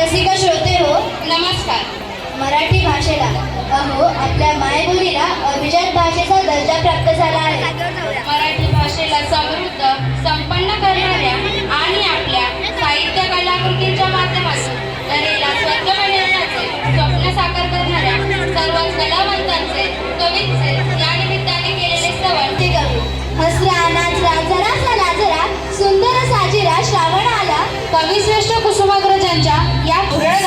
रसिक श्रोते हो? नमस्कार. मराठी भाषेला. अहो आपल्या मायबोलीला अभिजात भाषेचा दर्जा प्राप्त झाला आहे. मराठी भाषेला समृद्ध संपन्न करणाऱ्या आणि आपल्या साहित्य कलाकृतींच्या माध्यमातून कलेला स्वच्छ बनवण्याचे स्वप्न साकार करणाऱ्या सर्व कलावंतांचे कवींचे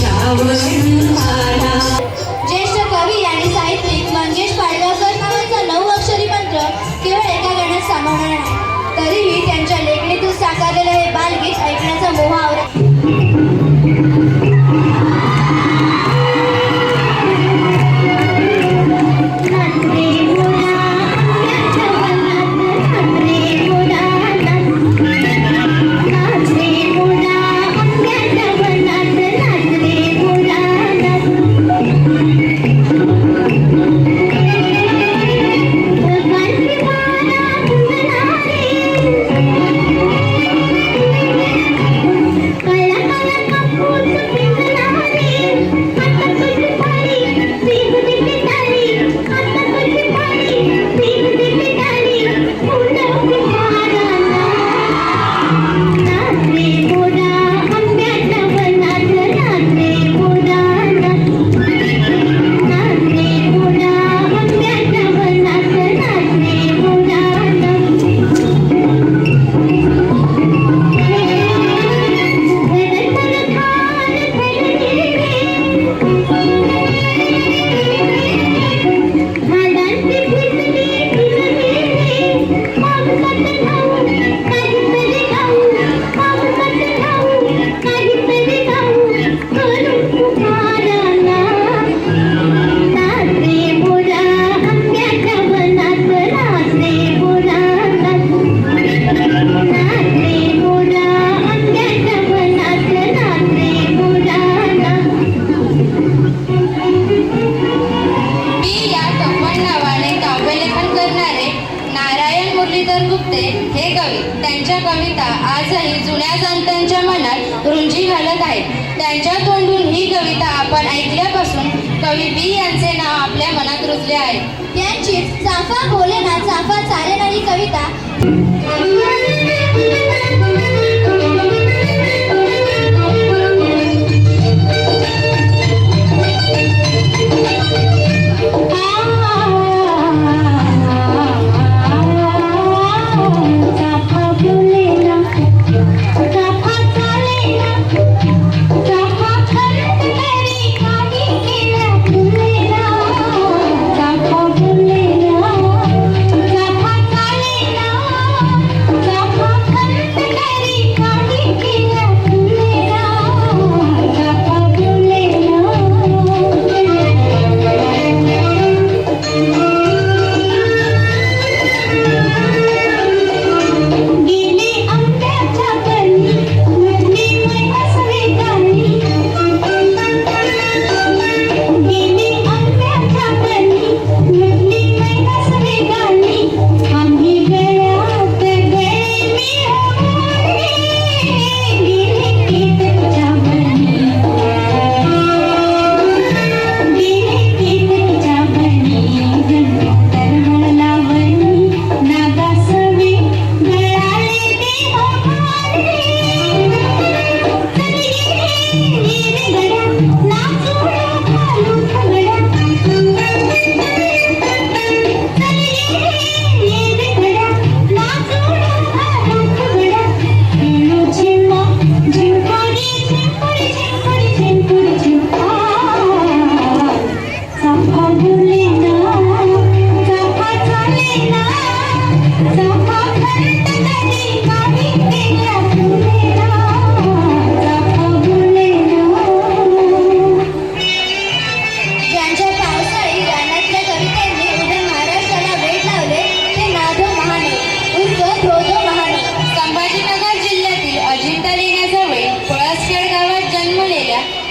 叫我心怀。कवी बी यांचे नाव आपल्या मनात रुजले आहे. त्यांची चाफा बोले ना चाफा चालेल आणि कविता.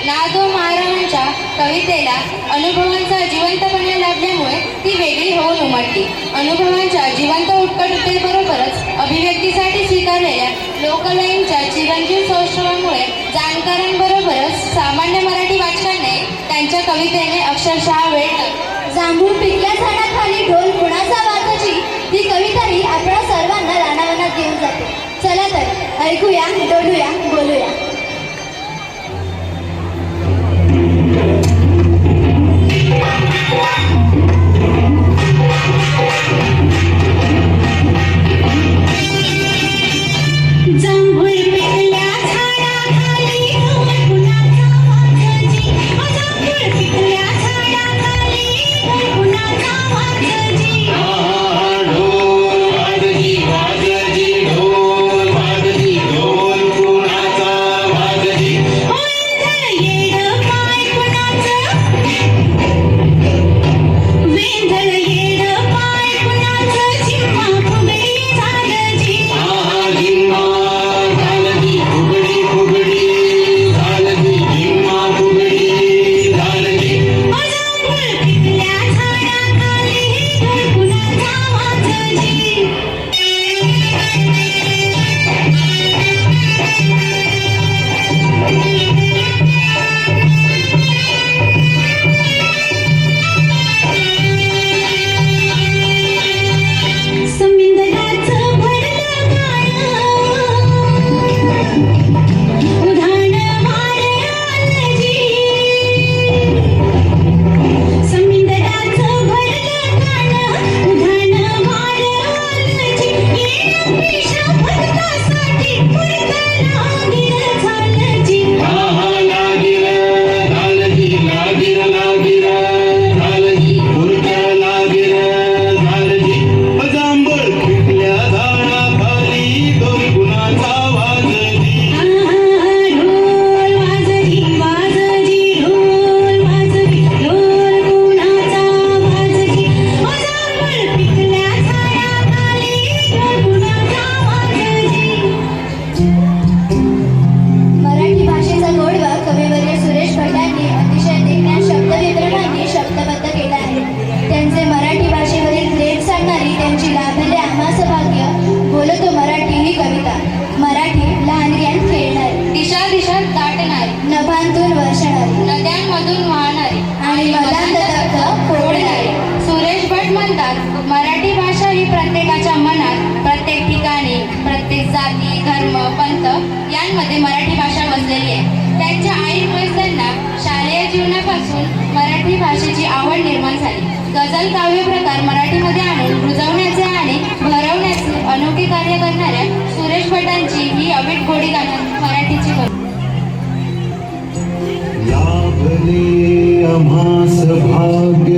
नागो महाराजांच्या कवितेला अनुभवांचा जिवंतपणा लाभल्यामुळे ती वेगळी होऊन उमटली. अनुभवांच्या जिवंत उत्कटतेबरोबरच अभिव्यक्तीसाठी स्वीकारलेल्या लोकलाईनच्या चिरंजीव सौष्ठवामुळे जाणकारांबरोबरच सामान्य मराठी वाचकाने त्यांच्या कवितेने अक्षरशः वेळ जांभूळ पिकल्या झाडाखाली ढोल कुणाचा वाचाची ही कविताही आपल्या सर्वांना रानावनात घेऊन जाते. चला तर ऐकूया दोडूया बोलूया. गझल काव्य प्रकार मराठीमध्ये आणून रुजवण्याचे आणि भरवण्याचे अनोखे कार्य करणाऱ्या सुरेश भटांची ही अमिट गोडी गाणं मराठीची लाभले आम्हास भाग्य